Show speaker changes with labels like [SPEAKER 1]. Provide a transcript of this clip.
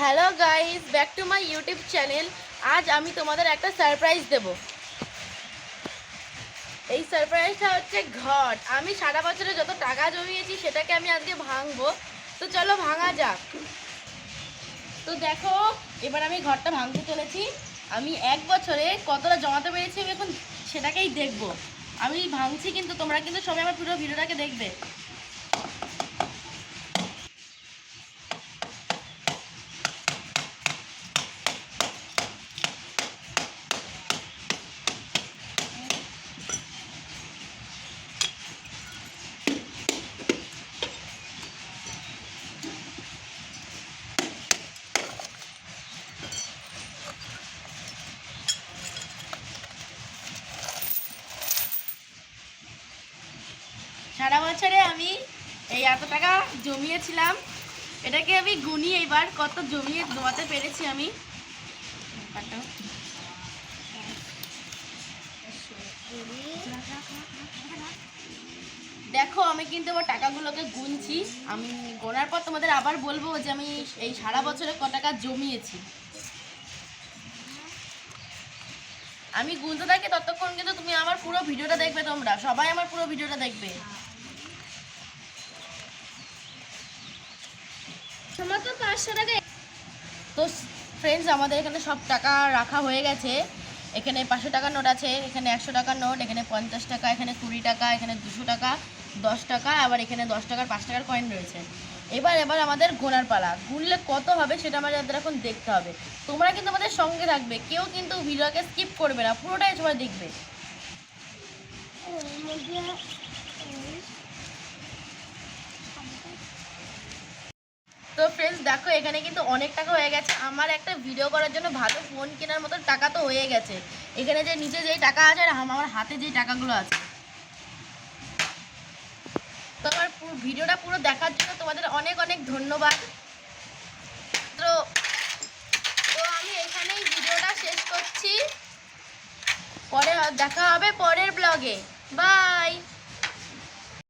[SPEAKER 1] Hello guys back to my YouTube channel আজ আমি তোমাদের একটা সারপ্রাইজ দেব। এই সারপ্রাইজটা হচ্ছে ঘট আমি সারা বছরে যত টাকা জমিয়েছি, সেটাকে আমি আজকে ভাঙবো। তো চলো ভাঙা যাক। তো দেখো, এবার আমি ঘরটা ভাঙতে চলেছি। আমি এক বছরে কতটা জমাতে পেরেছি আমি এখন সেটাকেই দেখব। আমি ভাঙছি কিন্তু, তোমরা কিন্তু সবাই আমার পুরো ভিডিওটাকে দেখবে। সারা বছরে আমি এই এত টাকা জমিয়েছিলাম। এটাকে আমি গুনি এইবার কত জমিয়ে জমাতে পেরেছি আমি। দেখো, আমি কিন্তু এবার টাকাগুলোকে গুনছি। আমি গোনার পর তোমাদের আবার বলব যে আমি এই সারা বছরে ক টাকা জমিয়েছি। আমি গুনতে থাকি ততক্ষণ কিন্তু তুমি আমার পুরো ভিডিওটা দেখবে তোমরা। সবাই আমার পুরো ভিডিওটা দেখবে
[SPEAKER 2] আমার তো
[SPEAKER 1] তো ফ্রেন্ডস আমাদের এখানে সব টাকা রাখা হয়ে গেছে। এখানে পাঁচশো টাকার নোট আছে, এখানে একশো টাকার নোট এখানে পঞ্চাশ টাকা, এখানে কুড়ি টাকা, এখানে দুশো টাকা, দশ টাকা, আবার এখানে দশ টাকার, পাঁচ টাকার কয়েন রয়েছে। এবার এবার আমাদের গোনার পালা। গুনলে কত হবে সেটা আমাদের এখন দেখতে হবে। তোমরা কিন্তু আমাদের সঙ্গে থাকবে। কেউ কিন্তু ভিডিওকে স্কিপ করবে না। পুরোটাই সবাই দেখবে। তো ফ্রেন্ডস দেখো, এখানে কিন্তু অনেক টাকা হয়ে গেছে। আমার একটা ভিডিও করার জন্য ভালো ফোন কেনার মতো টাকা তো হয়ে গেছে। এখানে যে নিচে যেই টাকা আছে আর আমার হাতে যেই টাকাগুলো আছে। তো আমার পুরো ভিডিওটা পুরো দেখার জন্য তোমাদের অনেক অনেক ধন্যবাদ। তো তো আমি এখানেই ভিডিওটা শেষ করছি। পরে দেখা হবে পরের ব্লগে বাই